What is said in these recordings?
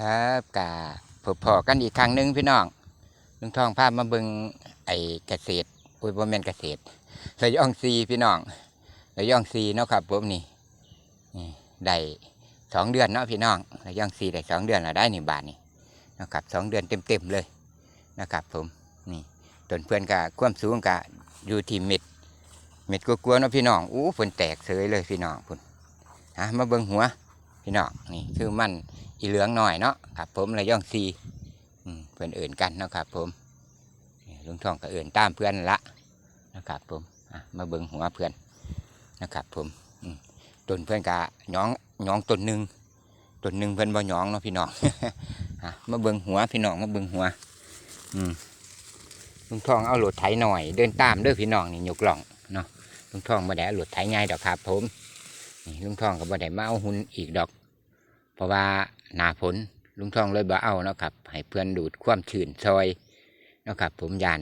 ครับกาพบพอกันอีกครั้งหนึ่งพี่น้องลุงทองพามาบิงไอ้เกษตรอุ้ยบ่แม่นเกษตรระยองซีพี่น้องระยองซีเนาะครับผมนี่นี่ได้สองเดือนเนาะพี่น้องระยองซีได้สองเดือนแล้วได้หนี่งบาทนี่นะครับสองเดือนเต็มๆเลยนะครับ ผมนี่ต้นเพื่อนกะความสูงกะอยู่ที่เม็ดเม็ดกลัวๆเนาะพี่น้องอู้เพิ่นแตกเสยเลยพี่น้องพุ่นฮะมาเบิงหัว พี่น้องนี่คือมันอีเหลืองหน่อยเนาะครับผมระย่องซีเพื่อนเอื่นกันเนาะครับผมลุงทองก็เอื่นตามเพื่อนละนะครับผมมาเบิ่งหัวเพื่อนนะครับผมต้นเพื่อนกะย้องย้องต้นหนึ่งต้นหนึ่งเพื่อนบ่ย้องเนาะพี่น้องมาเบิ่งหัวพี่น้องมาเบิ่งหัวอืลุงทองเอาหลดไถหน่อย เดินตามด้อพี่น้องนี่ยกล่องเนาะลุงทองบ่ได้เอาหลดไถง่ายดอกครับผม ลุงทองก็บ่ได้มาเอาหุ่นอีกดอก เพราะว่าหนาฝนลุงทองเลยบ่เอาเนาะครับให้เพื่อนดูดความชื้นซอยเนาะครับ ผมยาน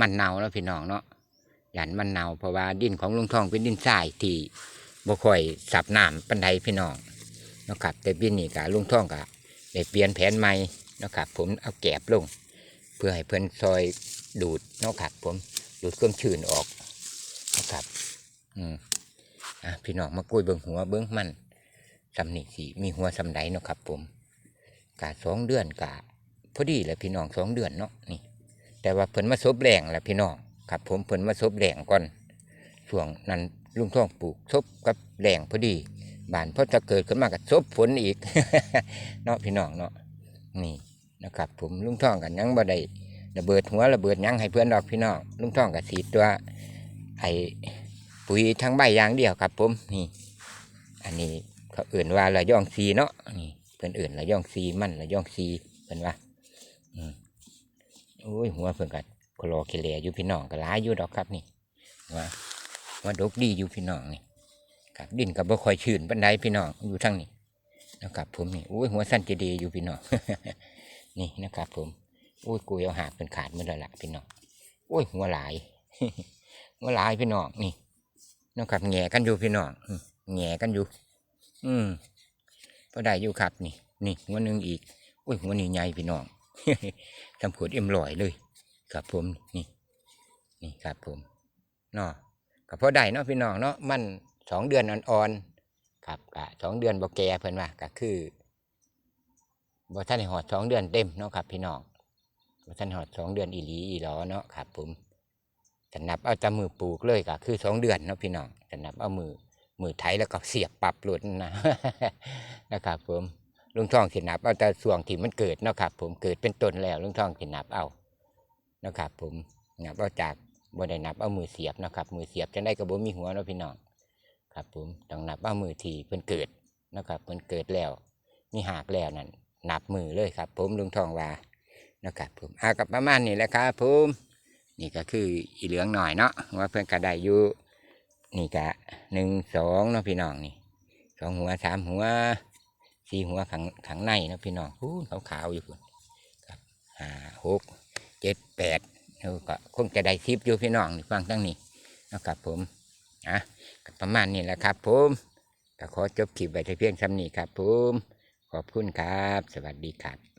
มันเนาเนาะพี่น้องเนาะยานมันเนาเพราะว่าดินของลุงทองเป็นดินทรายที่บ่ค่อยสับน้ำปันใดพี่น้องเนาะครับ แต่ปีนี้กะลุงทองกะได้เปลี่ยนแผนใหม่เนาะครับ ผมเอาแกบลง เพื่อให้เพื่อนซอยดูดเนาะครับ ผมดูดความชื้นออกเนาะครับ อืม อะพี่น้องมากุ้ยเบิ้งหัวเบิ้งมันสำนี่สิมีหัวสำไดเนาะครับผมกะสองเดือนกะพอดีแหละพี่น้องสองเดือนเนาะนี่ แต่ว่าเพิ่นมาซบแรงแหละพี่น้องครับผมเพิ่นมาซบแรงก่อนช่วงนั้นลุงท่องปลูกซบกับแรงพอดีบานพอจะเกิดขึ้นมากับซบฝนอีกเนาะพี่น้องเนาะนี่นะครับ ผมลุงท่องกันยังบ่ได้ระเบิดหัวระเบิดยังให้เพื่อนดอกพี่น้องลุงท่องกับสีตัวไอ ปุ๋ยทั้งใบยางเดียวครับผมนี่ อันนี้เขาเอื่นว่าระย่องซีเนาะนี่เพิ่นเอื่นระย่องซีมันระย่องซีเพิ่นว่าอืมโอ้ยหัวเพิ่อนกัดคลอเคเลียอยู่พี่น้องก็หลายอยู่ดอกครับนี่ว่าว่าดกดีอยู่พี่น้องนี่ครับดินกับบ่คอยชื้นปานใดพี่น้องอยู่ทั้งนี้นะครับ ผมนี่โอ้ยหัวสั้นจะดีอยู่พี่น้องนี่นะครับ ผมโอ้ยกูเอาหากเป็นขาดหมือแล้วล่ะพี่น้องโอ้ยหัวหลายหัวหลายพี่น้องนี่ นะครับแง่กันอยู่พี่น้องแง่กันอยู่ อืมพอได้อยู่ครับนี่ นี่หัวหนึ่งอีกโอ้ยหัวนี้ใหญ่พี่น้องทำขวดเอ็มลอยเลย ครับผมนี่ นี่ครับผมเนาะก็พอได้เนาะพี่น้องเนาะมันสองเดือนอ่อนๆครับกะสองเดือนบ่แก่เพิ่นว่าก็คือบ่ท่านหอดสองเดือนเต็มเนาะครับพี่น้องบ่ท่านหอดสองเดือนอีหลีอีหลอเนาะครับผม จะนับเอาแตามือปลูกเลยก็คือสองเดือนเนาะพี่น้องจะนับเอามือมือไถแล้วก็เสียบปรับหลุดนะนะครับผมลุงทองสินับเอาแต่ส่วงที่มันเกิดเนาะครับ ผมเกิดเป็นต้นแล้วลุงทองสินับเอานะครับผมนับเอาจากบ่ได้นับเอามือเสียบนะครับ มือเสียบจะได้กระบ่มีหัวเนาะพี่น้องครับผมต้องนับเอามือที่เพิ่นเกิดนะครับเพิ่นเกิดแล้วมีหากแล้วนั่นนับมือเลยครับ ผมลุงทองว่านะครับผมอากับประมาณนี้แหละครับผม นี่ก็คืออีเหลืองหน่อยเนาะว่าเพิ่อนกระไดอยู่นี่กะหนึ่งสองเนาะพี่น้องนี่สองหัวสามหัวสี่หัวขังขังในเนาะพี่น้องพูขาวขาวๆอยู่พุ่นครับห้าหกเจ็ดแปดเราก็คงจะได้ทิปอยู่พี่น้องนี่ฟังตั้งนี้นะครับ ผมอะประมาณนี้แหละครับ ผมก็ขอจบคลิปไว้เพียงซ้ำนี้ครับ ผม ขอบคุณครับ สวัสดีครับ